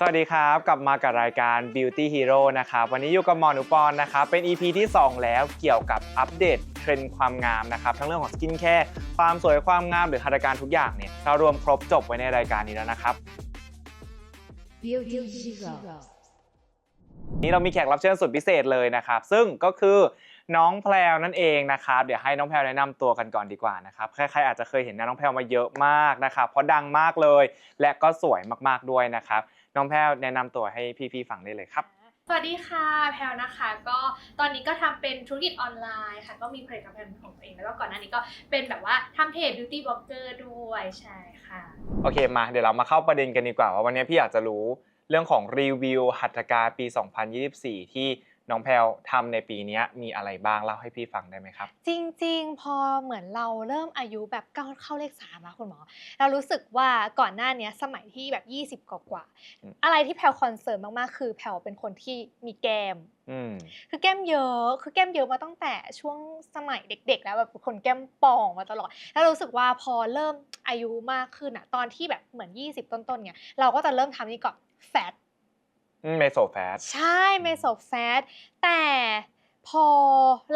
สวัสดีครับ กลับมากับรายการ Beauty Hero นะครับ วันนี้อยู่กับหมอหนุปอนนะครับ เป็น EP ที่ 2 แล้วเกี่ยวกับอัปเดตเทรนด์ความงามนะครับ ทั้งเรื่องของสกินแคร์ความสวยความงามหรือหัตถการทุกอย่างเนี่ยเรารวมครบจบไว้ในรายการนี้แล้วนะครับ Beauty Hero นี้เรามีแขกรับเชิญสุดพิเศษเลยนะครับ ซึ่งก็คือน้องแพลวนั่นเองนะครับ เดี๋ยวให้น้องแพลวแนะนำตัวกันก่อนดีกว่านะครับใครๆอาจจะเคยเห็นหน้าน้องแพลวมาเยอะมากนะครับเพราะดังมากเลย และก็สวยมากๆด้วยนะครับ น้องแพลวแนะนำตัวให้พี่ๆฟังได้เลยครับ สวัสดีค่ะแพลวนะคะ ก็ตอนนี้ก็ทำเป็นธุรกิจออนไลน์ค่ะ ก็มีผลิตภัณฑ์ของตัวเอง แล้วก็ก่อนหน้านี้ก็เป็นแบบว่าทำเพจ beauty blogger ด้วยใช่ค่ะ โอเคมาเดี๋ยวเรามาเข้าประเด็นกันดีกว่าว่าวันนี้พี่อยากจะรู้เรื่องของรีวิวหัตถการปี 2024 ที่ น้องแพลวทำในปีนี้มีอะไรบ้างเล่าให้พี่ฟังได้ไหมครับ จริง ๆ พอเหมือนเราเริ่มอายุแบบก้าวเข้าเลขสามแล้วคุณหมอ เรารู้สึกว่าก่อนหน้าเนี้ยสมัยที่แบบ 20 กว่าๆอืมอะไรที่แพลคอนเซิร์นมาก ๆ คือแพลเป็นคนที่มีแก้มอืมคือแก้มเยอะ คือแก้มเยอะมาตั้งแต่ช่วงสมัยเด็ก ๆ แล้วแบบเป็นคนแก้มป่องมาตลอด แล้วรู้สึกว่าพอเริ่มอายุมากขึ้นอะตอนที่แบบเหมือน 20 ต้นๆเนี่ยเราก็จะเริ่มทำนี่ก่อนแฟต เมโซแฟต ใช่เมโซแฟตแต่พอ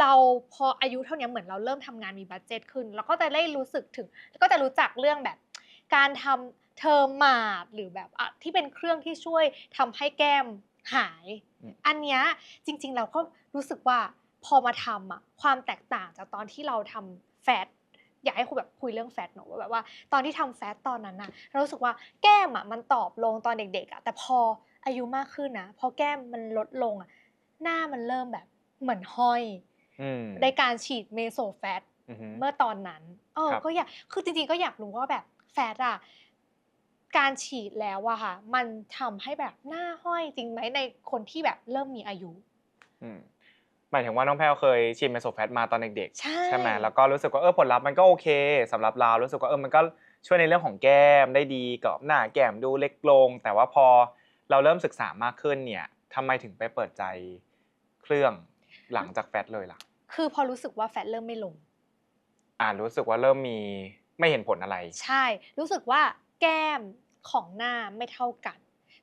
เราพออายุเท่านี้เหมือนเราเริ่มทำงานมีบัตเจ็ตขึ้น เราก็จะได้รู้สึกถึง ก็จะรู้จักเรื่องแบบ การทำเทอร์มาดหรือแบบอะที่เป็นเครื่องที่ช่วยทำให้แก้มหาย อืม อันเนี้ยจริง ๆ เราก็รู้สึกว่าพอมาทำอะความแตกต่างจากตอนที่เราทำแฟตอยากให้คุยแบบคุยเรื่องแฟตหน่อยว่าแบบว่า ตอนที่ทำแฟตตอนนั้นน่ะเรารู้สึกว่าแก้มอะมันตอบลงตอนเด็กๆอะแต่พอ อายุมากขึ้นนะพอแก้มมันลดลงอะหน้ามันเริ่มแบบเหมือนห้อยอืมในการฉีดเมโซแฟตอือฮึเมื่อตอนนั้นเออครับก็อยากคือจริงๆก็อยากรู้ว่าแบบแฟตอะการฉีดแล้วอะค่ะ มันทำให้แบบหน้าห้อยจริงไหมในคนที่แบบเริ่มมีอายุอืมหมายถึงว่าน้องแพลวเคยฉีดเมโซแฟตมาตอนเด็กใช่ๆใช่ไหมแล้วก็รู้สึกว่าเออผลลัพธ์มันก็โอเคสำหรับเรารู้สึกว่าเออมันก็ช่วยในเรื่องของแก้มได้ดีกรอบหน้าแก้มดูเล็กลง แต่ว่าพอ เราเริ่มศึกษามากขึ้นเนี่ยทำไมถึงไปเปิดใจเครื่องหลังจากแฟตเลยล่ะ คือพอรู้สึกว่าแฟตเริ่มไม่ลง อ่ารู้สึกว่าเริ่มมีไม่เห็นผลอะไร ใช่ รู้สึกว่าแก้มของหน้าไม่เท่ากัน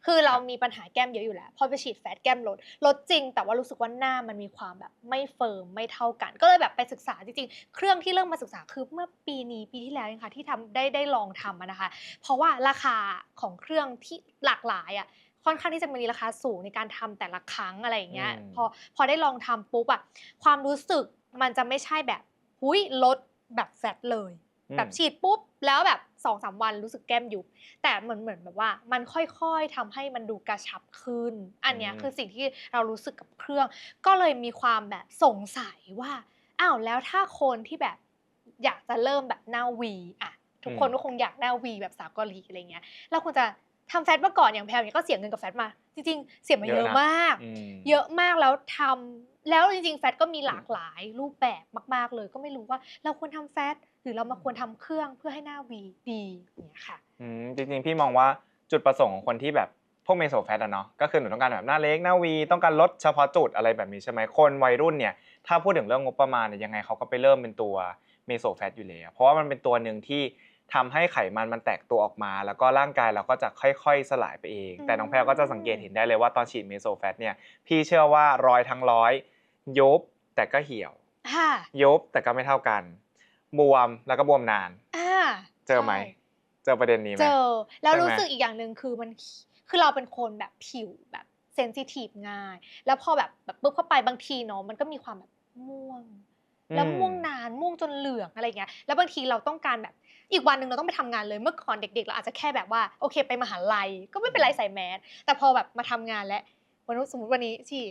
คือเรามีปัญหาแก้มเยอะอยู่แล้ว พอไปฉีดแฟตแก้มลด ลดจริง แต่ว่ารู้สึกว่าหน้ามันมีความแบบไม่เฟิร์มไม่เท่ากัน ก็เลยแบบไปศึกษาจริงๆ เครื่องที่เริ่มมาศึกษาคือเมื่อปีนี้ปีที่แล้วเองค่ะที่ทำได้ได้ลองทำอะนะคะ เพราะว่าราคาของเครื่องที่หลากหลายอะ ค่อนข้างที่จะมีราคาสูงในการทำแต่ละครั้งอะไรอย่างเงี้ยอืมพอพอได้ลองทำปุ๊บอะความรู้สึกมันจะไม่ใช่แบบหุยลดแบบแฟตเลยอืมแบบฉีดปุ๊บแล้วแบบสองสามวันรู้สึกแก้มยุบแต่เหมือนเหมือนแบบว่า มันค่อยๆทำให้มันดูกระชับขึ้น อันเนี้ยอืมคือสิ่งที่เรารู้สึกกับเครื่อง ก็เลยมีความแบบสงสัยว่าอ้าวแล้วถ้าคนที่แบบอยากจะเริ่มแบบหน้าวีอะทุกคนก็คงอยากหน้าวีแบบสาวเกาหลีอะไรเงี้ยเราควรจะ ทำแฟตมาก่อนอย่างแพลวเนี่ยก็เสียเงินกับแฟตมา จริงๆ เสียมาเยเยอะอะนะมากอืมเยอะมากแล้วทำแล้วจริงๆ แฟตก็มีหลากหลายรูปแบบมาก ๆ เลยก็ไม่รู้ว่าเราควรทำแฟตหรือเรามาควรทำเครื่องเพื่อให้หน้าวีดีอย่างเงี้ยค่ะอืมจริงๆ พี่มองว่าจุดประสงค์ของคนที่แบบพวกเมโซแฟตอะเนาะก็คือหนูต้องการแบบหน้าเล็กหน้าวี ต้องการลดเฉพาะจุดอะไรแบบนี้ใช่ไหมคนวัยรุ่นเนี่ยถ้าพูดถึงเรื่องงบประมาณเนี่ยยังไงเขาก็ไปเริ่มเป็นตัวเมโซแฟตอยู่แล้วเพราะว่ามันเป็นตัวหนึ่งที่ ทำให้ไขมันมันแตกตัวออกมา แล้วก็ร่างกายเราก็จะค่อยๆ สลายไปเอง แต่น้องแพรก็จะสังเกตเห็นได้เลยว่าตอนฉีดเมโซแฟตเนี่ยพี่เชื่อว่ารอยทั้งร้อยยุบแต่ก็เหี่ยวค่ะยุบแต่ก็ไม่เท่ากัน บวมแล้วก็บวมนานอ่าเจอไหมใช่เจอประเด็นนี้ไหมเจอแล้วใช่ไหมรู้สึกอีกอย่างหนึ่งคือมันคือเราเป็นคนแบบผิวแบบเซนซิทีฟง่าย แล้วพอแบบแบบปุ๊บเข้าไปบางทีเนาะมันก็มีความแบบม่วง แล้วม่วงนานม่วงจนเหลืองอะไรเงี้ยแล้วบางทีเราต้องการแบบ อีกวันหนึ่งเราต้องไปทำงานเลยเมื่อก่อนเด็ก ๆ เราอาจจะแค่แบบว่าโอเค ไปมหาลัยก็ไม่เป็นไรใส่แมสแต่พอแบบมาทำงานแล้ววันนู้นสมมติวันนี้ที่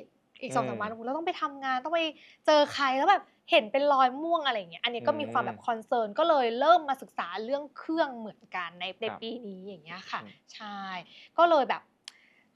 อีกสองสามวันเราต้องไปทำงานต้องไปเจอใครแล้วแบบเห็นเป็นรอยม่วงอะไรอย่างเงี้ยอันนี้ก็มีความแบบคอนเซิร์นก็เลยเริ่มมาศึกษาเรื่องเครื่องเหมือนกันในในปีนี้อย่างเงี้ยค่ะ ใช่ ก็เลยแบบ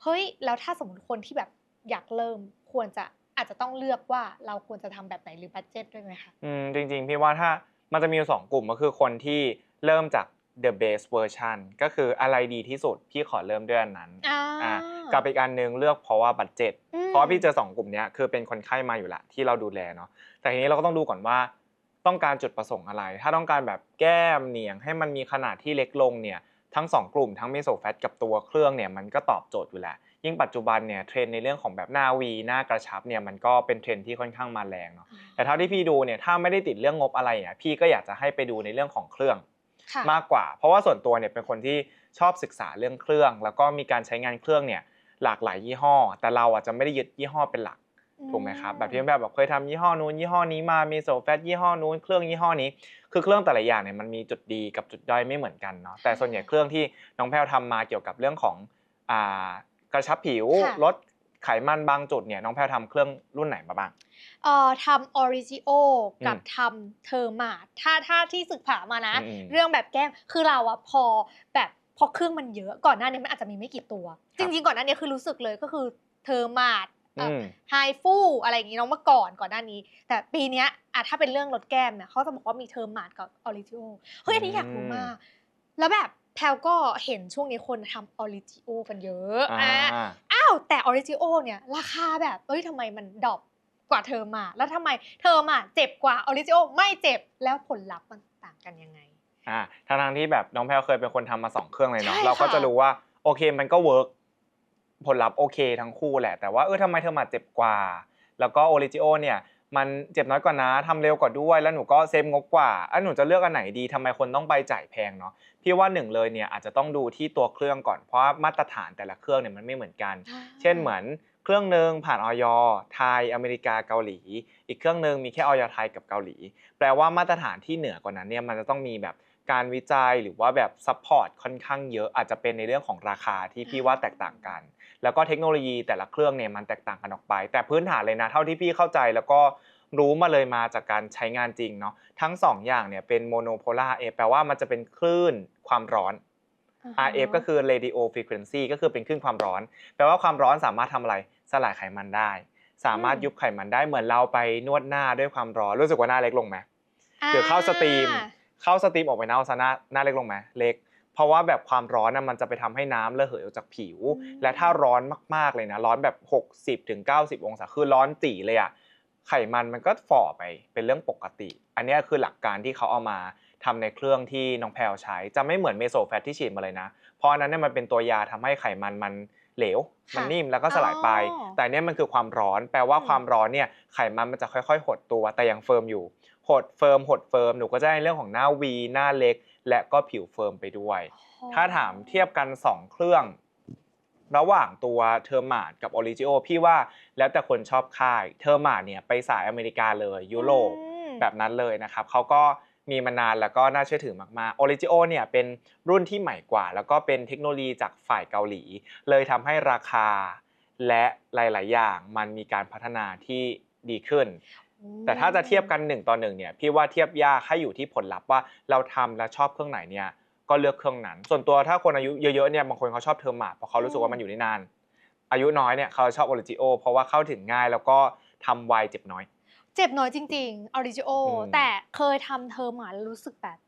เฮ้ยแล้วถ้าสมมติคนที่แบบอยากเริ่มควรจะอาจจะต้องเลือกว่าเราควรจะทำแบบไหนหรือบัตเจ็ตด้วยไหมคะอืมจริงๆพี่ว่าถ้ามันจะมีอยู่สองกลุ่มก็คือคนที่ เริ่มจาก the base version ก็คืออะไรดีที่สุดพี่ขอเริ่มด้วยอันนั้นอ่าอ่ากับอีกอันหนึงเลือกเพราะว่าบัตเจ็ตอืมเพราะว่าพี่เจอสองกลุ่มเนี้ยคือเป็นคนไข้มาอยู่ละที่เราดูแลเนาะแต่ทีนี้เราก็ต้องดูก่อนว่าต้องการจุดประสงค์อะไร ถ้าต้องการแบบแก้มเหนียงให้มันมีขนาดที่เล็กลงเนี่ยทั้งสองกลุ่มทั้งเมโซแฟตกับตัวเครื่องเนี่ยมันก็ตอบโจทย์อยู่แหละ ยิ่งปัจจุบันเนี่ยเทรนด์ในเรื่องของแบบหน้าวีหน้ากระชับเนี่ยมันก็เป็นเทรนด์ที่ค่อนข้างมาแรงเนาะแต่เท่าที่พี่ดูเนี่ยถ้าไม่ได้ติดเรื่องงบอะไรอะพี่ก็อยากจะให้ไปดูในเรื่องของเครื่องค่ะ มากกว่า เพราะว่าส่วนตัวเนี่ยเป็นคนที่ชอบศึกษาเรื่องเครื่อง แล้วก็มีการใช้งานเครื่องเนี่ยหลากหลายยี่ห้อ แต่เราอาจจะไม่ได้ยึดยี่ห้อเป็นหลักถูกไหมครับแบบที่แบบแบบเคยทำยี่ห้อนู้นยี่ห้อนี้มามีโซแฟตยี่ห้อนู้นเครื่องยี่ห้อนี้ คือเครื่องแต่ละอย่างเนี่ยมันมีจุดดีกับจุดด้อยไม่เหมือนกันเนาะแต่ส่วนใหญ่เครื่องที่น้องแพลวทำมาเกี่ยวกับเรื่องของอ่ากระชับผิวค่ะลดไขมันบางจุดเนี่ยน้องแพลวทำเครื่องรุ่นไหนมาบ้าง เอ่อทำออริจิโอกับอืมทำเทอร์มาถ้าถ้าที่ศึกษามานะอืมเรื่องแบบแก้มคือเราอะพอแบบพอเครื่องมันเยอะก่อนหน้านี้มันอาจจะมีไม่กี่ตัวครัจบริง ๆ ก่อนหน้านี้คือรู้สึกเลยก็คือเทอร์มาอืมไฮฟูอะไรอย่างงี้เน้องเมื่อก่อนก่อนหน้านี้ แต่ปีเนี้ยอะถ้าเป็นเรื่องลดแก้มเนี่ยเขาจะบอกว่ามีเทอร์มากับออริจิโอเฮ้ยอันนี้อยากรู้มาก แล้วแบบแพลก็เห็นช่วงนี้คนทำออริจิโอกันเยอะอ่าอะอ้าวแต่ออริจิโอเนี่ยราคาแบบเอ้ยทำไมมันดรอป กว่าเทอร์มาแล้วทำไมเทอร์มาเจ็บกว่าออริจิโอไม่เจ็บแล้วผลลัพธ์มันต่างกันยังไงอ่าทางทางๆที่แบบน้องแพลวเคยเป็นคนทำมาสองเครื่องเลยเนาะใช่เราก็ค่ะจะรู้ว่าโอเคมันก็เวิร์กผลลัพธ์โอเคทั้งคู่แหละแต่ว่าเออทำไมเธอมาเจ็บกว่า แล้วก็โอริจิโอเนี่ย มันเจ็บน้อยกว่านะทำเร็วกว่าด้วย แล้วหนูก็เซฟงบกว่าอะหนูจะเลือกอันไหนดีทำไมคนต้องไปจ่ายแพงเนาะพี่ว่าหนึ่งเลยเนี่ยอาจจะต้องดูที่ตัวเครื่องก่อนเพราะว่ามาตรฐานแต่ละเครื่องเนี่ยมันไม่เหมือนกัน เช่นเหมือนเครื่องหนึ่งผ่านออยไทย อเมริกาเกาหลี อีกเครื่องหนึ่งมีแค่ออยไทยกับเกาหลี แปลว่ามาตรฐานที่เหนือกว่านั้นเนี่ยมันจะต้องมีแบบการวิจัยหรือว่าแบบซัพพอร์ตค่อนข้างเยอะอาจจะเป็นในเรื่องของราคาที่พี่ว่าแตกต่างกัน แล้วก็เทคโนโลยีแต่ละเครื่องเนี่ยมันแตกต่างกันออกไป แต่พื้นฐานเลยนะเท่าที่พี่เข้าใจแล้วก็รู้มาเลยมาจากการใช้งานจริงเนาะทั้งสองอย่างเนี่ยเป็นโมโนโพล่าเอแปลว่ามันจะเป็นคลื่นความร้อน RF ก็คือ radio frequency ก็คือเป็นคลื่นความร้อน แปลว่าความร้อนสามารถทำอะไรสลายไขมันได้ สามารถอืมยุบไขมันได้เหมือนเราไปนวดหน้าด้วยความร้อนรู้สึกว่าหน้าเล็กลงไหมหรือเข้าสตรีม เข้าสตรีมออกไปหน้าเอาซะหน้าหน้าเล็กลงไหมเล็ก เพราะว่าแบบความร้อนน่ะมันจะไปทำให้น้ำระเหยออกจากผิวอืมและถ้าร้อนมากๆเลยนะ ร้อนแบบ 60ถึง90 องศาคือร้อนจีเลยอะไขมันมันก็ฝ่อไปเป็นเรื่องปกติ อันเนี้ยคือหลักการที่เขาเอามาทำในเครื่องที่น้องแพลวใช้ จะไม่เหมือนเมโซแฟตที่ฉีดมาเลยนะ เพราะอันนั้นเนี่ยมันเป็นตัวยาทำให้ไขมันมันเหลวค่ะมันนิ่มแล้วก็สลายไปอ๋อแต่อันเนี้ยมันคือความร้อน แปลว่าอืมความร้อนเนี่ยไขมันมันจะค่อยๆ หดตัวแต่ยังเฟิร์มอยู่ หดเฟิร์มหดเฟิร์มหนูก็จะได้เรื่องของหน้าวีหน้าเล็ก และก็ผิวเฟิร์มไปด้วย ถ้าถามเทียบกัน 2 เครื่อง ระหว่างตัวเทอร์มาดกับออริจิโอพี่ว่าแล้วแต่คนชอบค่าย เทอร์มาดเนี่ยไปสายอเมริกาเลยยุโรปอืมแบบนั้นเลยนะครับเขาก็มีมานานแล้วก็น่าเชื่อถือมากๆ Origio เนี่ยเป็นรุ่นที่ใหม่กว่า แล้วก็เป็นเทคโนโลยีจากฝ่ายเกาหลี เลยทำให้ราคาและหลาย ๆ อย่างมันมีการพัฒนาที่ดีขึ้น แต่ถ้าจะเทียบกัน1ต่อ1เนี่ยพี่ว่าเทียบยากให้อยู่ที่ผลลัพธ์ว่าเราทำและชอบเครื่องไหนเนี่ยก็เลือกเครื่องนั้น ส่วนตัวถ้าคนอายุเยอะๆเนี่ยบางคนเขาชอบเทอร์มาเพราะเขารู้สึกว่ามันอยู่ได้นาน อายุน้อยเนี่ยเขาชอบ Origio เพราะว่าเข้าถึงง่ายแล้วก็ทำไวเจ็บน้อย เจ็บน้อยจริงๆออริจิโออืมแต่เคยทำเทอร์มาแล้วรู้สึกแบบ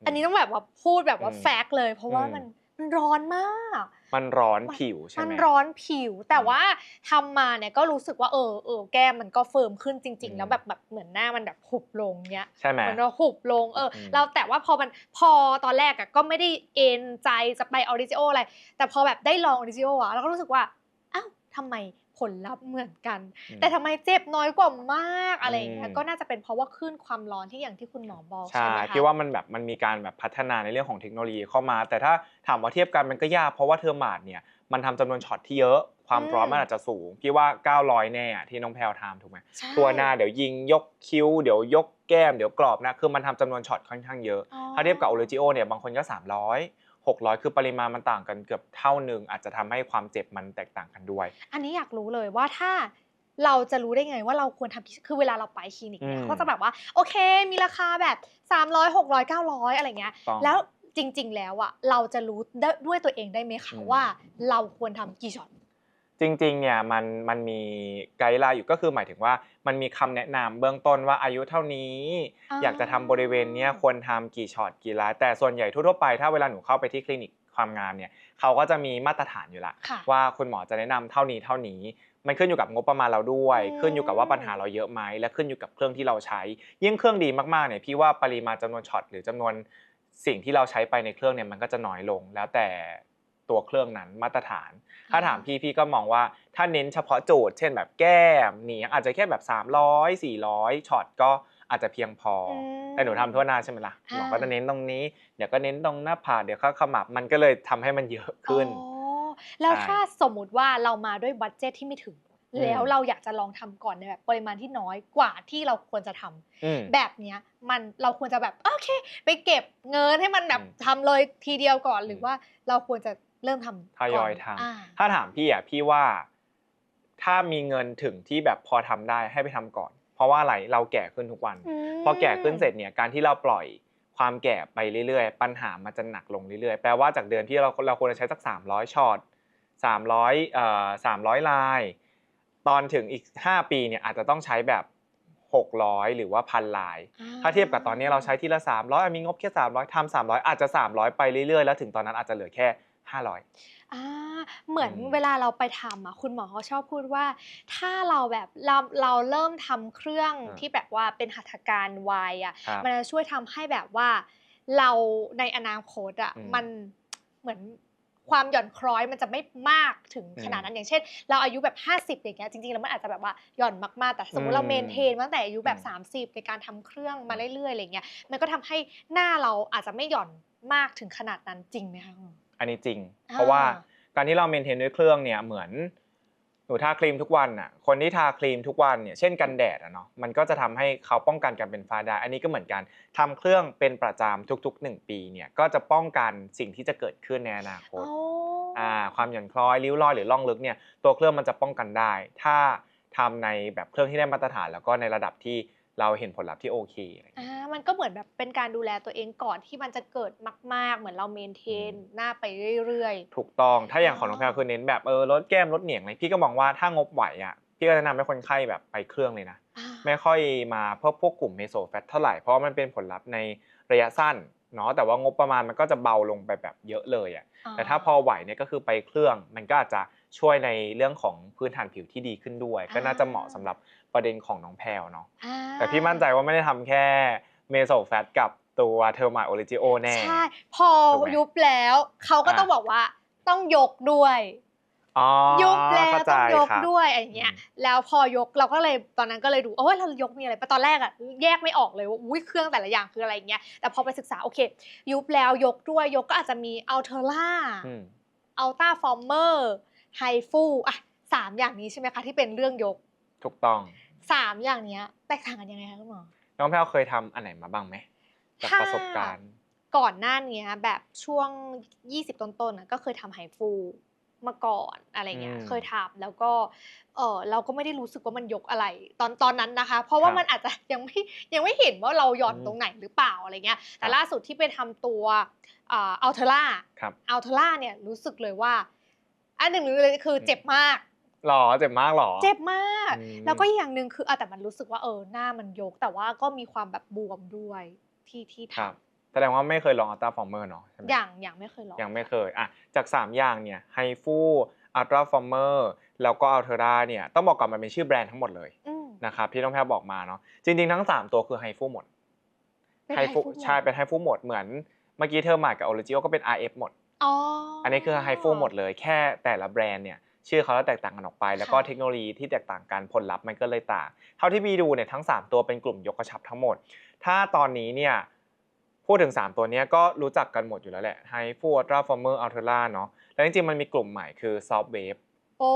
อืมอันนี้ต้องแบบว่าพูดแบบว่าอืมแฟกต์เลย เพราะว่าอืมมัน มันร้อนมาก มันร้อนมันผิวใช่มัไหมร้อนผิว แต่อืมว่าทำมาเนี่ยก็รู้สึกว่าเออเออแก้มมันก็เฟิร์มขึ้นจริงอืๆมแล้วแบบแบบเหมือนหน้ามันแบบหุบลงเนี้ยใช่ไหมมันก็หุบลงเอออมเราแต่ว่าพอมันพอตอนแรกอะก็ไม่ได้เอ็นใจจะไปออริจิโออะไร แต่พอแบบได้ลองออริจิโออะเราก็รู้สึกว่าอ้าวทำไม ผลลัพธ์เหมือนกันอืมแต่ทำไมเจ็บน้อยกว่ามากอะไรอย่างเงี้ยอืมก็น่าจะเป็นเพราะว่าคลื่นความร้อนที่อย่างที่คุณหมอบอกใช่ใช่ไหมคะพี่ว่ามันแบบมันมีการแบบพัฒนาในเรื่องของเทคโนโลยีเข้ามา แต่ถ้าถามว่าเทียบกันมันก็ยากเพราะว่าเทอร์มาดเนี่ยมันทำจำนวนช็อตที่เยอะความร้อนมันอาจจะสูง พี่ว่า 900 แน่อะที่น้องแพลวทำถูกไหมใช่ตัวหน้าเดี๋ยวยิงยกคิ้ว เดี๋ยวยกแก้ม เดี๋ยวกรอบหนะ คือมันทำจำนวนช็อตค่อนข้างเยอะอ๋อถ้าเทียบกับโอเลจิโอเนี่ยบางคนก็ 300 600 คือปริมาณมันต่างกันเกือบเท่าหนึ่งอาจจะทำให้ความเจ็บมันแตกต่างกันด้วย อันนี้อยากรู้เลยว่าถ้าเราจะรู้ได้ไงว่าเราควรทำกี่คือเวลาเราไปคลินิกเนี่ยอืมเขาจะแบบว่าโอเค มีราคาแบบ 300 600 900 อะไรเงี้ยต้องแล้วจริง ๆ แล้วอะเราจะรู้ได้ด้วยตัวเองได้ไหมคะอืมว่าเราควรทำกี่ช็อต จริงๆเนี่ยมันมันมีไกด์ไลน์อยู่ก็คือหมายถึงว่ามันมีคำแนะนำเบื้องต้นว่าอายุเท่านี้อ่าอยากจะทำบริเวณเนี้ยควรทำกี่ช็อตกี่ไลน์แต่ส่วนใหญ่ทั่วๆไปถ้าเวลาหนูเข้าไปที่คลินิกความงามเนี่ยเขาก็จะมีมาตรฐานอยู่ละค่ะว่าคุณหมอจะแนะนำเท่านี้เท่านี้ มันขึ้นอยู่กับงบประมาณเราด้วยอืมขึ้นอยู่กับว่าปัญหาเราเยอะไหมและขึ้นอยู่กับเครื่องที่เราใช้ ยิ่งเครื่องดีมากๆเนี่ยพี่ว่าปริมาณจำนวนช็อตหรือจำนวนสิ่งที่เราใช้ไปในเครื่องเนี่ยมันก็จะน้อยลงแล้วแต่ ตัวเครื่องนั้นมาตรฐาน ถ้าถามพี่พี่ก็มองว่าถ้าเน้นเฉพาะโจทย์ เช่นแบบแก้มเหนียงอาจจะแค่แบบ 300 400ช็อตก็อาจจะเพียงพออมแต่หนูทำทั่วหน้าใช่ไหมล่ะหอ่ามอก็จะเน้นตรงนี้ เดี๋ยวก็เน้นตรงหน้าผากเดี๋ยวก็ขมับมันก็เลยทำให้มันเยอะขึ้นอ๋อแล้วใช่ถ้าสมมุติว่าเรามาด้วยบัตเจตที่ไม่ถึงอืมแล้วเราอยากจะลองทำก่อนในแบบปริมาณที่น้อยกว่าที่เราควรจะทำอืมแบบเนี้ยมันเราควรจะแบบโอเค ไปเก็บเงินให้มันแบบอืมทำเลยทีเดียวก่อนอืมหรือว่าเราควรจะ เริ่มทำทยอยก่นทอ่าำถ้าถามพี่อะพี่ว่าถ้ามีเงินถึงที่แบบพอทำได้ให้ไปทำก่อน เพราะว่าอะไรเราแก่ขึ้นทุกวันมพอแก่ขึ้นเสร็จเนี่ยการที่เราปล่อยความแก่ไปเรื่อยๆ ปัญหามันจะหนักลงเรื่อยๆ แปลว่าจากเดือนที่เราเราควรจะใช้สัก 300ช็อต300เอ่อ300 ลาย ตอนถึงอีก 5 ปีเนี่ยอาจจะต้องใช้แบบ 600 หรือว่าพันลายอ่ถ้าเทียบกับตอนนี้เราใช้ทีละ 300อะมีงบแค่ 300ทำ300 อาจจะ 300 ไปเรื่อยๆ แล้วถึงตอนนั้นอาจจะเหลือแค่ 500อ่าเหมือนอืมเวลาเราไปทำอะคุณหมอเขาชอบพูดว่า ถ้าเราแบบเราเราเริ่มทำเครื่องอ่าที่แบบว่าเป็นหัตถการไวอะครับมันจะช่วยทำให้แบบว่า เราในอนาคตอะอืมมันเหมือนความหย่อนคล้อยมันจะไม่มากถึงอืมขนาดนั้นอย่างเช่น เราอายุแบบ 50 อย่างเงี้ยจริงๆแล้วมันอาจจะแบบว่าหย่อนมากๆแต่สมมติเราอืมเมนเทนตั้งแต่อายุแบบอืม30 ในการทำเครื่องมาเรื่อยๆอะไรเงี้ยมันก็ทำให้หน้าเราอาจจะไม่หย่อนมากถึงขนาดนั้นจริงไหมคะคุณหม ออันนี้จริงอ่าเพราะว่าการที่เราเมนเทนด้วยเครื่องเนี่ยเหมือนหนูทาครีมทุกวันอะคนที่ทาครีมทุกวันเนี่ยเช่นกันแดดอะเนาะมันก็จะทำให้เขาป้องกันการเป็นฝ้าได้ อันนี้ก็เหมือนกันทำเครื่องเป็นประจำทุกๆ 1 ปีเนี่ยก็จะป้องกันสิ่งที่จะเกิดขึ้นในอนาคตอ๋อออ่าความหย่อนคล้อยริ้วรอยหรือร่องลึกเนี่ยตัวเครื่องมันจะป้องกันได้ ถ้าทำในแบบเครื่องที่ได้มาตรฐานแล้วก็ในระดับที่ เราเห็นผลลัพธ์ที่โอเคอะไรอย่างเงี้ยอ่ามันก็เหมือนแบบเป็นการดูแลตัวเองก่อนที่มันจะเกิดมาก ๆ เหมือนเราเมนเทนอืมหน้าไปเรื่อยถูกต้องถ้าอย่างของอ๋อน้องแพลวคือเน้นแบบเออลดแก้มลดเหนียงอะไรพี่ก็มองว่าถ้างบไหวอะพี่ก็แนะนำให้คนไข้แบบไปเครื่องเลยนะๆอ่าไม่ค่อยมาเพื่อพวกกลุ่มเมโซแฟตเท่าไหร่เพราะว่ามันเป็นผลลัพธ์ในระยะสั้นเนาะแต่ว่างบประมาณมันก็จะเบาลงไปแบบเยอะเลยอะแต่ถ้าพอไหวเนี่ยก็คือไปเครื่อง มันก็อาจจะช่วยในเรื่องของพื้นฐานผิวที่ดีขึ้นด้วย ก็น่าจะเหมาะสำหรับ ประเด็นของน้องแพลวเนาะอ่าแต่พี่มั่นใจว่าไม่ได้ทำแค่เมโซแฟตกับตัวเทอร์มาโอริจิโอแน่ใช่พอถูกไหมยุบแล้วเขาก็อ่าต้องบอกว่าต้องยกด้วยอ๋อยุบแล้วเข้าใจต้องยกครับด้วยอะไรอย่างเงี้ยอืมแล้วพอยกเราก็เลยตอนนั้นก็เลยดูโอ้ยเรายกมีอะไรปะตอนแรกอะแยกไม่ออกเลยว่าอุ้ยเครื่องแต่ละอย่างคืออะไรอย่างเงี้ยแต่พอไปศึกษาโอเค ยุบแล้วยกด้วยยกก็อาจจะมีอัลเทอร่าอืมอัลต้าฟอร์เมอร์ไฮฟูอะสามอย่างนี้ใช่ไหมคะที่เป็นเรื่องยกถูกต้อง สามอย่างเนี้ยแตกต่างกันยังไงคะคุณหมอ น้องแพลวเคยทำอันไหนมาบ้างไหมจากถ้า ประสบการณ์ ก่อนหน้าเนี้ยแบบช่วง 20 ต้นๆน่ะก็เคยทำไฮฟูมาก่อนอะไรเงี้ยอืมเคยทำแล้วก็เออเราก็ไม่ได้รู้สึกว่ามันยกอะไร ตอนตอนนั้นนะคะ เพราะว่าครับมันอาจจะยังไม่ยังไม่เห็นว่าเราหย่อนอืมตรงไหนหรือเปล่าอะไรเงี้ยแต่ครับ ล่าสุดที่ไปทำตัวอัลเทอร่า ครับ อัลเทอร่าเนี่ยรู้สึกเลยว่า อันหนึ่งเลยคือเจ็บมาก หรอเจ็บมากหรอ เจ็บมากอืมแล้วก็อีกอย่างหนึ่งคืออะแต่มันรู้สึกว่าเออหน้ามันยก แต่ว่าก็มีความแบบบวมด้วยที่ที่ครับทำแสดงว่าไม่เคยลองอัลตราฟอร์เมอร์เนาะใช่ไหมอย่างอย่างไม่เคยลอง ยังไม่เคยอะจาก 3 อย่างเนี่ยไฮฟูอัลตราฟอร์เมอร์แล้วก็อัลเทอร่าเนี่ยต้องบอกก่อนมันเป็นชื่อแบรนด์ทั้งหมดเลยอืมนะครับที่น้องแพรบอกมาเนาะจริงๆ ทั้ง 3 ตัวคือไฮฟูหมดเป็นไฮฟูไฮฟูหมดใช่เป็นไฮฟูหมดเหมือนเมื่อกี้เธอมากับออริจิโอก็เป็น RF หมดอ๋ออัอันนี้คือไฮฟูหมดเลยแค่แต่ละแบรนด์เนี่ย ชื่อเขาจะแตกต่างกันออกไป แล้วก็ค่ะเทคโนโลยีที่แตกต่างกันผลลัพธ์มันก็เลยต่าง เท่าที่พี่ดูเนี่ยทั้ง 3 ตัวเป็นกลุ่มยกกระชับทั้งหมด ถ้าตอนนี้เนี่ยพูดถึง 3 ตัวเนี้ยก็รู้จักกันหมดอยู่แล้วแหละไฮฟูอัลตราฟอร์เมอร์อัลเทอร่าเนาะแล้วจริงๆมันมีกลุ่มใหม่คือซอฟเวฟโอ้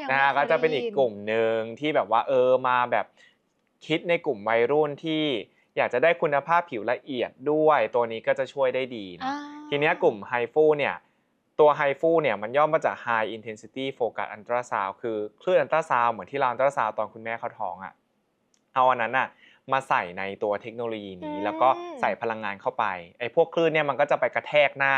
ยังนะไม่ฮะคยก็จะเป็นอีกได้ยิกลุ่มหนึ่งที่แบบว่าเออมาแบบคิดในกลุ่มวัยรุ่นที่อยากจะได้คุณภาพผิวละเอียดด้วยตัวนี้ก็จะช่วยได้ดีเนอะอ่าทีเนี้ยกลุ่มไฮฟูเนี่ย ตัวไฮฟูเนี่ยมันย่อมาจาก High Intensity Focus Ultrasound คือคลื่นอัลตราซาวเหมือนที่เราอัลตราซาวตอนคุณแม่เขาท้องอะ่ะเอาอันนั้นอะมาใส่ในตัวเทคโนโลยีนี้ แล้วก็ใส่พลังงานเข้าไปไอ้พวกคลื่นเนี่ยมันก็จะไปกระแทกหน้า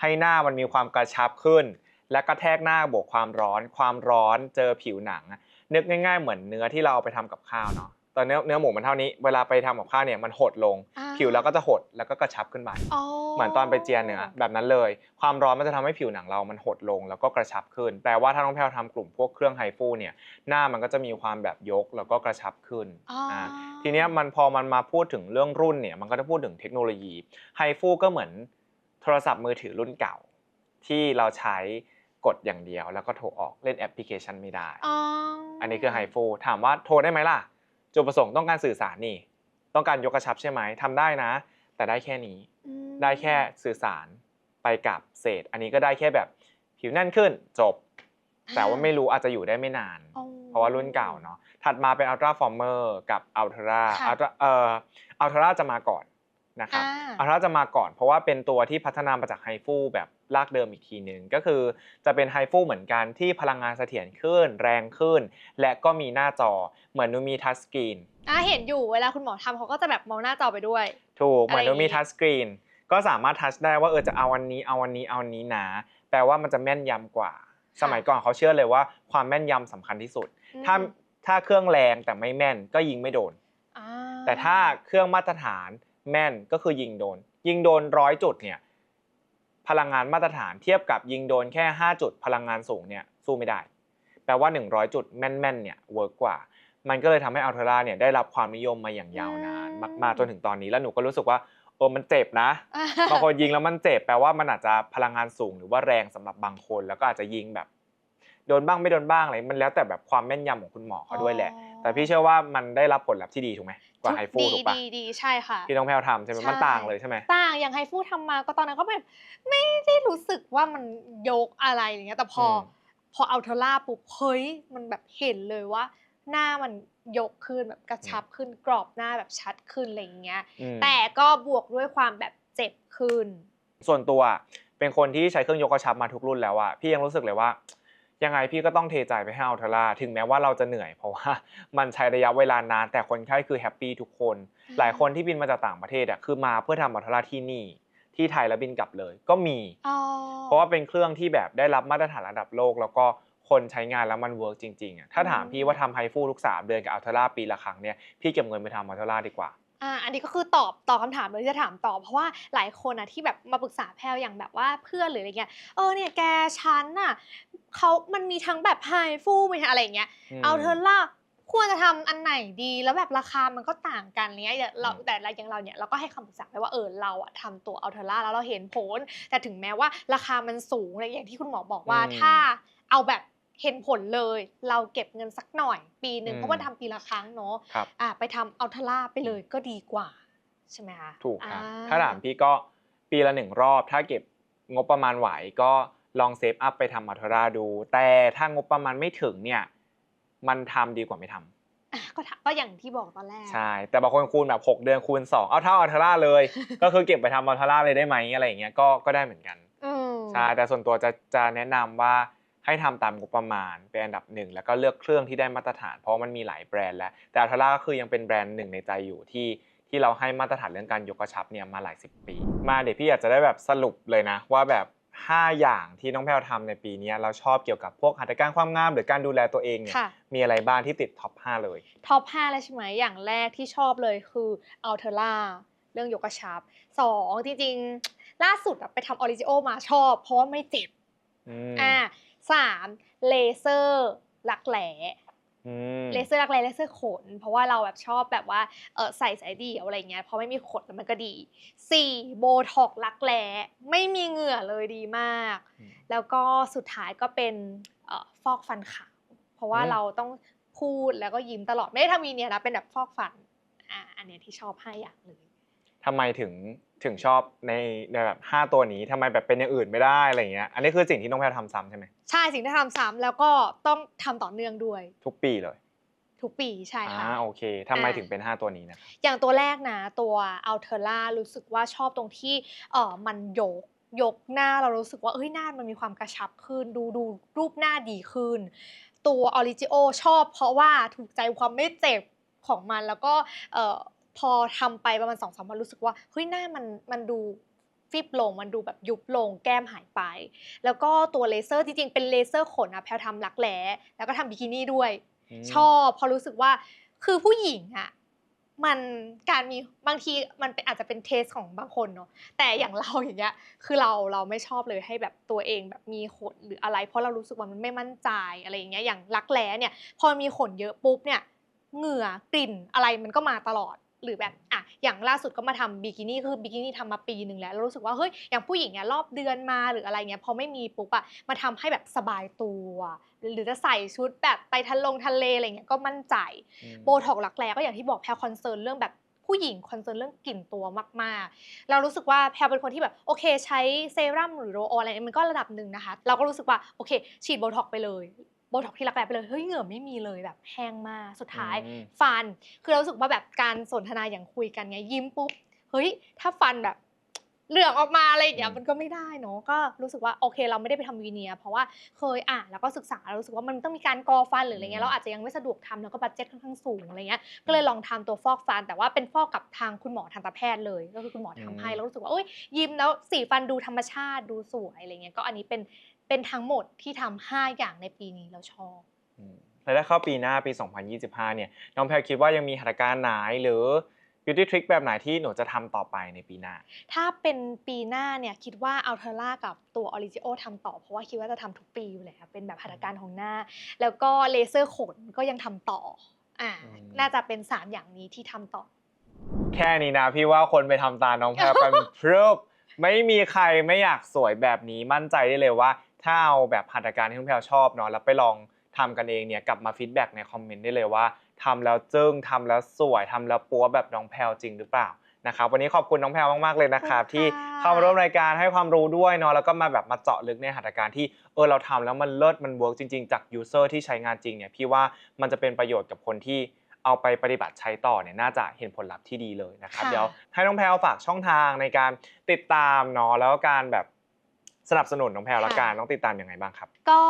ให้หน้ามันมีความกระชับขึ้น และกระแทกหน้าบวกความร้อน ความร้อนเจอผิวหนังอะนึกง่าย ๆ เหมือนเนื้อที่เราเอาไปทำกับข้าวเนาะ ตอนเนื้อเนื้อหมูมันเท่านี้เวลาไปทำกับข้าวเนี่ยมันหดลงอ่าผิวเราก็จะหดแล้วก็กระชับขึ้นไปอ๋อเหมือนตอนไปเจียเนื้อแบบนั้นเลย ความร้อนมันจะทำให้ผิวหนังเรามันหดลงแล้วก็กระชับขึ้น แปลว่าถ้าน้องแพลวทำกลุ่มพวกเครื่องไฮฟูเนี่ยหน้ามันก็จะมีความแบบยกแล้วก็กระชับขึ้นอ๋อออ่าทีเนี้ยมันพอมันมาพูดถึงเรื่องรุ่นเนี่ยมันก็จะพูดถึงเทคโนโลยีไฮฟูก็เหมือนโทรศัพท์มือถือรุ่นเก่า ที่เราใช้กดอย่างเดียว แล้วก็โทรออกเล่นแอปพลิเคชันไม่ได้อ๋ออัอันนี้คือไฮฟูถามว่าโทรได้ไหมล่ะ จุดประสงค์ต้องการสื่อสารนี่ ต้องการยกกระชับใช่ไหมทำได้นะ แต่ได้แค่นี้ ได้แค่สื่อสารไปกับเศษ อันนี้ก็ได้แค่แบบผิวแน่นขึ้นจบ แต่ว่าไม่รู้อาจจะอยู่ได้ไม่นาน เพราะว่ารุ่นเก่าเนาะถัดมาเป็น Ultra Former กับ Ultra ค่ะ Ultra เอ่อ Ultra จะมาก่อน นะครับอ่า Ultra จะมาก่อน เพราะว่าเป็นตัวที่พัฒนามาจากไฮฟูแบบลากเดิมอีกทีหนึ่งก็คือจะเป็นไฮฟูเหมือนกันที่พลังงานเสถียรขึ้น แรงขึ้น และก็มีหน้าจอเหมือนนูมีทัชสกรีนอะเห็นอยู่เวลาคุณหมอทำเขาก็จะแบบมองหน้าจอไปด้วย ถูก เหมือนอะไรอย่างเรามีงี้ทัชสกรีนก็สามารถทัชได้ว่าเออจะเอาวันนี้เอาวันนี้เอาวันนี้นะแปลว่ามันจะแม่นยำกว่า สมัยก่อนเขาเชื่อเลยว่าความแม่นยำสำคัญที่สุด ถ้าถ้าเครื่องแรงแต่ไม่แม่นก็ยิงไม่โดนอ่าแต่ถ้าเครื่องมาตรฐาน แม่นก็คือยิงโดน ยิงโดนร้อยจุดเนี่ยพลังงานมาตรฐานเทียบกับยิงโดนแค่ 5 จุด พลังงานสูงเนี่ยสู้ไม่ได้ แปลว่า 100 จุดแม่นๆเนี่ยเวิร์กกว่า มันก็เลยทำให้อัลเทราเนี่ยได้รับความนิยมมาอย่างยาวนานมากๆจนถึงตอนนี้แล้วหนูก็รู้สึกว่าเออมันเจ็บนะอ่าบางคนยิงแล้วมันเจ็บแปลว่ามันอาจจะพลังงานสูงหรือว่าแรงสำหรับบางคน แล้วก็อาจจะยิงแบบ โดนบ้างไม่โดนบ้างอะไรมันแล้วแต่แบบความแม่นยำของคุณหมอเขาด้วยแหละ แต่พี่เชื่อว่ามันได้รับผลลัพธ์ที่ดีถูกไหมกว่าไฮฟูดีถูกปะดีดีใช่ค่ะที่น้องแพลวทำใช่ไหมใช่มันต่างเลยใช่ไหมต่างอย่างไฮฟูทำมาก็ตอนนั้นก็แบบไม่ได้รู้สึกว่ามันยกอะไรอย่างเงี้ยแต่พออมพอเอาเทอร่าปุ๊บเฮ้ยมันแบบเห็นเลยว่า หน้ามันยกขึ้นแบบกระชับขึ้นกรอบหน้าแบบชัดขึ้นอะไรอย่างเงี้ยอืมแต่ก็บวกด้วยความแบบเจ็บขึ้น ส่วนตัวเป็นคนที่ใช้เครื่องยกกระชับมาทุกรุ่นแล้วอะพี่ยังรู้สึกเลยว่า ยังไงพี่ก็ต้องเทใจไปให้อัลเทราถึงแม้ว่าเราจะเหนื่อย เพราะว่ามันใช้ระยะเวลานานแต่คนไข้คือแฮปปี้ทุกคนอ่าหลายคนที่บินมาจากต่างประเทศอะคือมาเพื่อทำอัลเทราที่นี่ที่ไทยแล้วบินกลับเลยก็มีอ๋อเพราะว่าเป็นเครื่องที่แบบได้รับมาตรฐานระดับโลก แล้วก็คนใช้งานแล้วมันเวิร์กจริงๆอะถ้าถามพี่ว่าทำไฮฟูทุกสามเดือนกับอัลเทราปีละครั้งเนี่ยพี่เก็บเงินไปทำอัลเทราดีกว่า อ่าอันนี้ก็คือตอบตอบคำถามเลยที่จะถามต่อ เพราะว่าหลายคนอะที่แบบมาปรึกษาแพลวอย่างแบบว่าเพื่อนหรืออะไรเงี้ยเออเนี่ยแกฉันน่ะเขามันมีทั้งแบบไฮฟูมีทั้งอะไรอย่างเงี้ยอืมเอาเธอล่ะควรจะทำอันไหนดีแล้วแบบราคามันก็ต่างกันเนี้ยอย่างเราอืมแต่ละอย่างเราเนี่ยเราก็ให้คำปรึกษาไปว่าเออเราอะทำตัวอัลเทอร่าแล้วเราเห็นผล แต่ถึงแม้ว่าราคามันสูงอะไรอย่างที่คุณหมอบอกว่าอืมถ้าเอาแบบ เห็นผลเลยเราเก็บเงินสักหน่อย ปีหนึ่งอืมเพราะว่าทำปีละครั้งเนาะครับอะไปทำอัลเทอร่าไปเลยก็ดีกว่า ใช่ไหมคะถูกครับอ่ถ้าถามพี่ก็ปีละหนึ่งรอบ ถ้าเก็บงบประมาณไหวก็ลองเซฟอัพไปทำอัลเทอราดู แต่ถ้างบประมาณไม่ถึงเนี่ยมันทำดีกว่าไม่ทำอะก็ถามก็อย่างที่บอกตอนแรก ใช่ แต่บางคนคูณแบบ 6 เดือนคูณ 2 เอาเท่าอัลเทอราเลย ก็คือเก็บไปทำอัลเทอราเลยได้ไหมอะไรอย่างเงี้ยก็ก็ได้เหมือนกันอืมใช่แต่ส่วนตัวจะจะแนะนำว่า ให้ทำตามงบประมาณเป็นอันดับหนึ่งแล้วก็เลือกเครื่องที่ได้มาตรฐาน เพราะว่ามันมีหลายแบรนด์แล้ว แต่อัลเทอร่าก็คือยังเป็นแบรนด์หนึ่งในใจอยู่ที่ที่เราให้มาตรฐานเรื่องการยกกระชับเนี่ยมาหลายสิบปี มาเดี๋ยวพี่อยากจะได้แบบสรุปเลยนะ ว่าแบบ 5 อย่างที่น้องแพลวทำในปีเนี้ยเราชอบเกี่ยวกับพวกหัตถการความงาม หรือการดูแลตัวเองเนี่ยค่ะมีอะไรบ้างที่ติดท็อป 5 เลยท็อป5เลยใช่ไหมอย่างแรกที่ชอบเลยคืออัลเทอร่าเรื่องยกกระชับสองจริงๆ ล่าสุดอะไปทำออริจิโอมาชอบ เพราะว่าไม่เจ็บอืมอ่า สามเลเซอร์รักแหลอืมเลเซอร์รักแร้เลเซอร์ขน เพราะว่าเราแบบชอบแบบว่าเออใส่สายเดี่ยวอะไรเงี้ยเพราะไม่มีขนแล้วมันก็ดีสี่โบท็อกรักแร้ไม่มีเหงื่อเลยดีมากอืมแล้วก็สุดท้ายก็เป็นเอ่อฟอกฟันขาวเพราะว่าอืมเราต้องพูดแล้วก็ยิ้มตลอด ไม่ได้ทำวีเนียร์นะเป็นแบบฟอกฟันอ่าอันเนี้ยที่ชอบห้าอย่างเลย ทำไมถึงถึงชอบในในแบบ5ตัวนี้ทำไมแบบเป็นอย่างอื่นไม่ได้อะไรเงี้ยอันนี้คือสิ่งที่น้องแพลวทำซ้ำใช่ไหมใช่สิ่งที่ทำซ้ำแล้วก็ต้องทำต่อเนื่องด้วย ทุกปีเลย ทุกปีใช่ค่ะอ่าโอเคทำไมอ่าถึงเป็น 5 ตัวนี้นะครับอย่างตัวแรกนะตัวอัลเทอร่ารู้สึกว่าชอบตรงที่เออมันยกยกหน้าเรารู้สึกว่าเอ้ยหน้ามันมีความกระชับขึ้น ดูดูรูปหน้าดีขึ้น ตัวออริจิโอชอบเพราะว่าถูกใจความไม่เจ็บของมันแล้วก็เออ พอทำไปประมาณสองสามวันรู้สึกว่าเฮ้ยหน้ามันมันดูฟิบลงมันดูแบบยุบลงแก้มหายไป แล้วก็ตัวเลเซอร์จริงๆเป็นเลเซอร์ขนนะแพลวทำรักแร้แล้วก็ทำบิกินี่ด้วยมชอบเพราะรู้สึกว่าคือผู้หญิงอะมันการมีบางทีมันเป็นอาจจะเป็นเทสของบางคนเนาะแต่อย่างเราอย่างเงี้ยคือเราเราไม่ชอบเลยให้แบบตัวเองแบบมีขนหรืออะไร เพราะเรารู้สึกว่ามันไม่มั่นใจอะไรอย่างเงี้ยอย่างรักแร้เนี่ย พอมีขนเยอะปุ๊บเนี่ยเหงื่อกลิ่นอะไรมันก็มาตลอด หรือแบบอะอย่างล่าสุดก็มาทำบิกินี่คือบิกินี่ทำมาปีหนึ่งแล้วแล้วรู้สึกว่าเฮ้ยอย่างผู้หญิงเนี่ยรอบเดือนมาหรืออะไรเงี้ยพอไม่มีปุ๊บอะมาทำให้แบบสบายตัวหรือจะใส่ชุดแบบไปทะลงทะเลอะไรเงี้ยก็มั่นใจโบท็อกหลักแร้ก็อย่างที่บอกแพลคอนเซิร์นเรื่องแบบผู้หญิงคอนเซิร์นเรื่องกลิ่นตัวมากๆ เรารู้สึกว่าแพลเป็นคนที่แบบโอเคใช้เซรั่มหรือโรลออนอะไรมันก็ระดับหนึ่งนะคะ เราก็รู้สึกว่าโอเค ฉีดโบท็อกไปเลยโบท็อกที่รักแร้ไปเลยเฮ้ยเหงื่อไม่มีเลยแบบแห้งมากสุดท้ายอืมฟันคือเรารู้สึกว่าแบบการสนทนาอย่างคุยกันไงยิ้มปุ๊บเฮ้ยถ้าฟันแบบเหลืองออกมาอะไรอย่างเงี้ยอืมมันก็ไม่ได้เนอะก็รู้สึกว่าโอเคเราไม่ได้ไปทำวีเนียร์เพราะว่าเคยอ่านแล้วก็ศึกษาแล้วรู้สึกว่ามันต้องมีการกอฟันหรืออะไรเงี้ยเราอาจจะยังไม่สะดวกทำแล้วก็บัตเจ็ตค่อนข้างสูงอะไรเงี้ยก็เลยลองทำตัวฟอกฟัน แต่ว่าเป็นฟอกกับทางคุณหมอทันตแพทย์เลย ก็คือคุณหมอทำให้อืมแล้วรู้สึกว่าโอ้ยยิ้มแล้วสีฟันดูธรรมชาติดูสวยอะไรเงี้ยก็อันนี้เป็น เป็นทั้งหมดที่ทำห้าอย่างในปีนี้เราชอบอืมแล้วถ้าเข้าปีหน้าปี 2025 เนี่ย น้องแพลคิดว่ายังมีหัตถการไหนหรือ beauty trick แบบไหนที่หนูจะทำต่อไปในปีหน้า ถ้าเป็นปีหน้าเนี่ยคิดว่าอัลเทอร่ากับตัวออริจิโอทำต่อ เพราะว่าคิดว่าจะทำทุกปีอยู่แล้วเป็นแบบหัตถการของหน้า แล้วก็เลเซอร์ขนก็ยังทำต่ออ่าอืมน่าจะเป็น 3 อย่างนี้ที่ทำต่อ แค่นี้นะพี่ว่าคนไปทำตาน้องแพลกันพรึบไม่มีใครไม่อยากสวยแบบนี้มั่นใจได้เลยว่า ถ้าเอาแบบหัตถการที่น้องแพลชอบเนาะแล้วไปลองทำกันเองเนี่ยกลับมาฟีดแบ็กในคอมเมนต์ได้เลยว่าทำแล้วจึ้งทำแล้วสวยทำแล้วปัวแบบน้องแพลจริงหรือเปล่านะครับวันนี้ขอบคุณน้องแพลมากๆเลยนะครับขอบคุณที่ค่ะเข้ามาร่วมรายการให้ความรู้ด้วยเนาะแล้วก็มาแบบมาเจาะลึกในหัตถการที่เออเราทำแล้วมันเลิศมันเวิร์กจริง ๆ จากยูเซอร์ที่ใช้งานจริงเนี่ยพี่ว่ามันจะเป็นประโยชน์กับคนที่เอาไปปฏิบัติใช้ต่อเนี่ยน่าจะเห็นผลลัพธ์ที่ดีเลยนะครับค่ะเดี๋ยวให้น้องแพลฝากช่องทางในการติดตามเนาะแล้วก็การแบบ สนับสนุนน้องแพลละกันต้องติดตามยังไงบ้างครับ ก็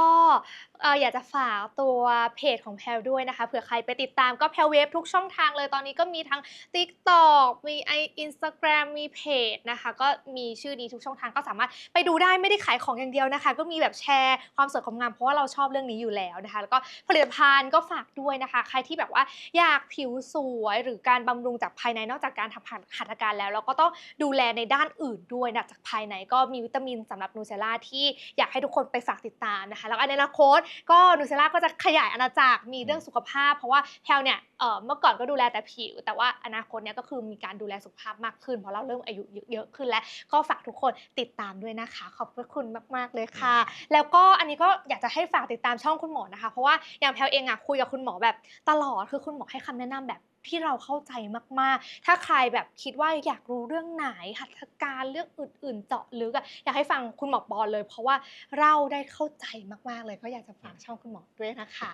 เอ่ออยากจะฝากตัวเพจของแพลด้วยนะคะเผื่อใครไปติดตามก็แพลเวฟทุกช่องทางเลยตอนนี้ก็มีทั้ง TikTok มีไออินสตาแกรมมีเพจนะคะ ก็มีชื่อนี้ทุกช่องทางก็สามารถไปดูได้ไม่ได้ขายของอย่างเดียวนะคะ ก็มีแบบแชร์ความสวยความงามเพราะว่าเราชอบเรื่องนี้อยู่แล้วนะคะ แล้วก็ผลิตภัณฑ์ก็ฝากด้วยนะคะ ใครที่แบบว่าอยากผิวสวยหรือการบำรุงจากภายในนอกจากการทำหัตถการแล้วเราก็ต้องดูแลในด้านอื่นด้วยนะจากภายในก็มีวิตามินสำหรับนูเซล่าที่อยากให้ทุกคนไปฝากติดตามนะคะ แล้วก็ในอนาคตก็นูเซล่าก็จะขยายอาณาจักรมีเรื่องสุขภาพ เพราะว่าแพลเนี่ยเอ่อเมื่อก่อนก็ดูแลแต่ผิว แต่ว่าอนาคตเนี่ยก็คือมีการดูแลสุขภาพมากขึ้นเพราะเราเริ่มอายุเยอะขึ้นแล้วก็ฝากทุกคนติดตามด้วยนะคะ ขอบพระคุณมาก ๆ เลยค่ะ แล้วก็อันนี้ก็อยากจะให้ฝากติดตามช่องคุณหมอนะคะ เพราะว่าอย่างแพลเองอะคุยกับคุณหมอแบบตลอดคือคุณหมอให้คำแนะนำแบบ ที่เราเข้าใจมากๆ ถ้าใครแบบคิดว่าอยากรู้เรื่องไหนหัตถการเรื่องอื่น ๆ เจาะลึกอะอยากให้ฟังคุณหมอปอนเลย เพราะว่าเราได้เข้าใจมากๆ เลยก็อยากจะฝากช่องคุณหมอด้วยนะคะ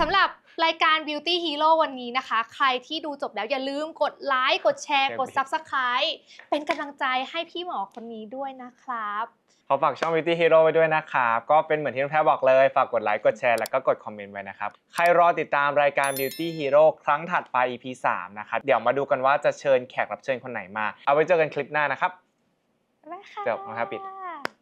สำหรับรายการ Beauty Hero วันนี้นะคะ ใครที่ดูจบแล้วอย่าลืมกดไลค์กดแชร์กด Subscribe เป็นกำลังใจให้พี่หมอคนนี้ด้วยนะครับ ขอฝากช่อง Beauty Hero ไว้ด้วยนะครับ ก็เป็นเหมือนที่น้องแพรบอกเลย ฝากกดไลค์ กดแชร์ แล้วก็กดคอมเมนต์ไว้นะครับ ใครรอติดตามรายการ Beauty Hero ครั้งถัดไป EP 3 นะครับ เดี๋ยวมาดูกันว่าจะเชิญแขกรับเชิญคนไหนมา เอาไว้เจอกันคลิปหน้านะครับ บ๊ายบายค่ะ เดี๋ยวน้องแพรปิด